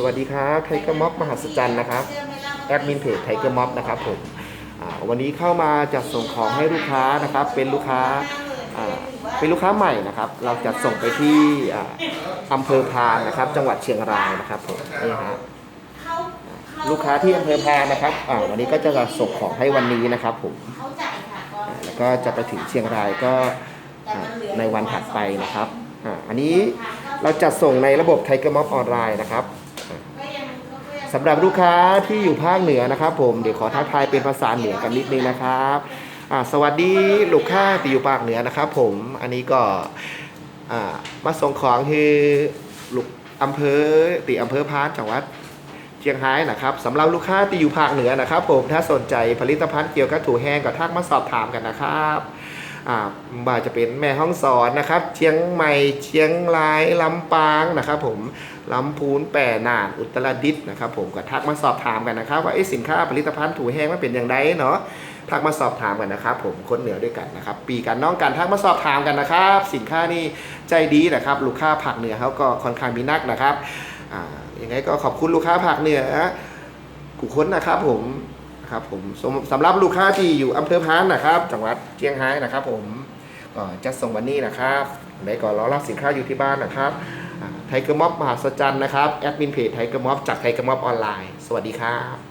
สวัสดีครับไทเกอร์ม็อบมหัศจรรย์นะครับแอดมินเพจไทเกอร์ม็อบนะครับผมวันนี้เข้ามาจัดส่งของให้ลูกค้านะครับ เป็นลูกค้าเป็นลูกค้าใหม่นะครับ เราจัดส่งไปที่อ่าอำเภอพานนะครับ จังหวัดเชียงรายนะครับผมนี่ฮะลูกค้าที่อำเภอพานนะครับวันนี้ก็จะส่งของให้วันนี้นะครับผมแล้วก็จะไปถึงเชียงรายก็ในวันถัดไปนะครับอันนี้เราจัดส่งในระบบไทเกอร์ม็อบออนไลน์นะครับ สำหรับลูกค้าที่อยู่ภาคเหนือนะครับ ผมเดี๋ยวขอทักทายเป็นภาษาเหนือกันนิดนึงนะครับอ่าสวัสดีลูกค้าที่อยู่ภาคเหนือนะครับ ผมอันนี้ก็อ่ามาส่งของคือลูกอำเภอตีอำเภอพานจังหวัดเชียงรายนะครับสำหรับลูกค้าที่อยู่ภาคเหนือนะครับ ผมถ้าสนใจผลิตภัณฑ์เกี่ยวกับถั่วแห้งก็ทักมาสอบถามกันนะครับ อ่าบ่าจะเป็นแม่ห้องสอนนะครับ เชียงใหม่เชียงรายลำปางนะครับผมลำพูนแปรน่านอุตรดิตถ์นะครับผมก็ทักมาสอบถามกันนะครับว่าเอ๊ะสินค้าผลิตภัณฑ์ถูแห้งมันเป็นอย่างไรเนาะทักมาสอบถามกันนะครับ ผมคนเหนือด้วยกันนะครับ ปีกันน้องกันทักมาสอบถามกันนะครับ สินค้านี่ใจดีนะครับ ลูกค้าผักเหนือเขาก็ค่อนข้างมีนักนะครับอ่ายังไงก็ขอบคุณลูกค้าผักเหนือกุคนนะครับผม ครับผมสำสำหรับลูกค้าที่อยู่อำเภอพานนะครับ จังหวัดเชียงรายนะครับ ผมก็จะส่งวันนี้นะครับไหนก่อนรอรับสินค้าอยู่ที่บ้านนะครับไทเกอร์ม็อบมหัศจรรย์นะครับแอดมินเพจไทเกอร์ม็อบจากไทเกอร์ม็อบออนไลน์สวัสดีครับ